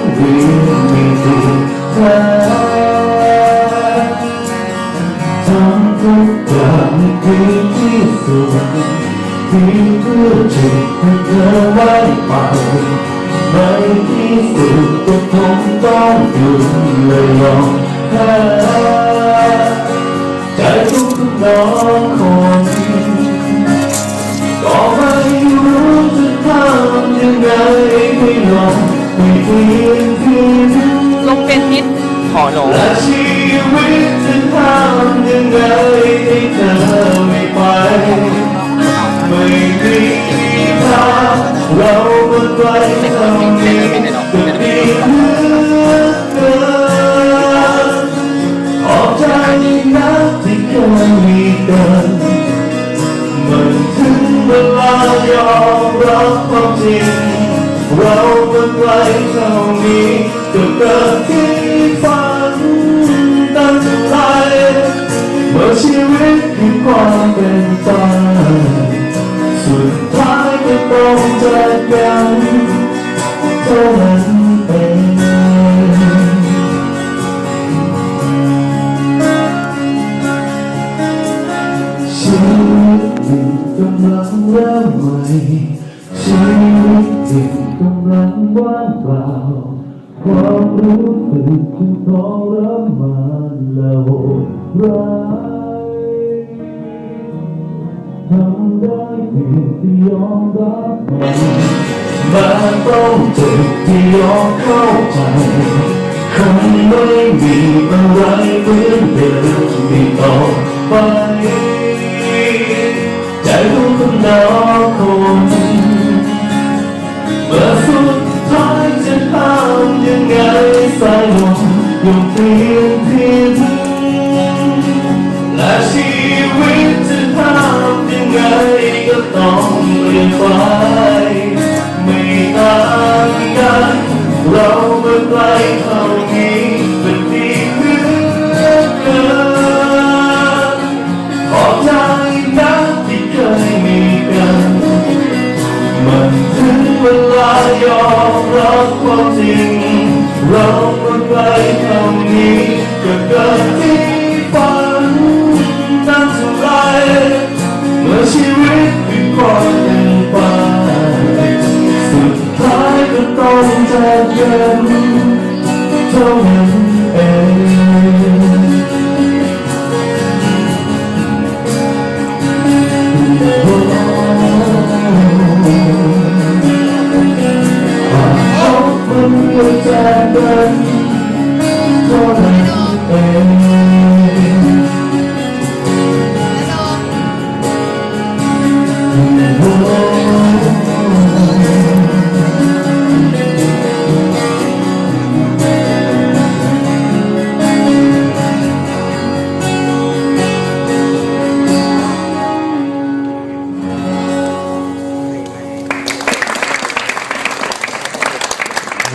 บทุกเรื่องมีดีแท้ทำทุกอย่างให้ดีที่สุดเพียงเพื่ ลงเป็นทิศขอหนูและชีวิตจะทำยังไงให้เธอไม่ไป ไม่มีทางเราเมื่อไกลเท่านี้ก็ดีเหลือเกินขอบใจนะที่เคยมีกันมันถึงเวลายอมรับความจริง เราเมื่อไกลเท่านี้ก็เกิดที่ฝันตั้งใจเมื่อชีวิตคือความเป็นไปสุดท้ายก็ต้องจากกันเท่านั้นเองชีวิตกำลังเริ่มใหม่ชีวิตที่ กำลังว่างเปล่า ความรู้สึกที่ทรมานและโหดร้ายทำได้เพียงที่ยอมรับมันมันต้องเจ็บที่ยอมเข้าใจคงไม่มีอะไร เธอสุดท้ายจะทำยังไงสายลมยังเปลี่ยนทิศและชีวิตจะทำยังไงก็ต้องเปลี่ยนไปไม่ต่างกันเราเมื่อไกลเท่า ยอมรับความจริง เราเมื่อไกลเท่านี้ก็เกิดที่ฝันตั้งเท่าไรเมื่อชีวิตคือความเป็นไปสุดท้ายก็ต้องจากกันเท่านั้นเอง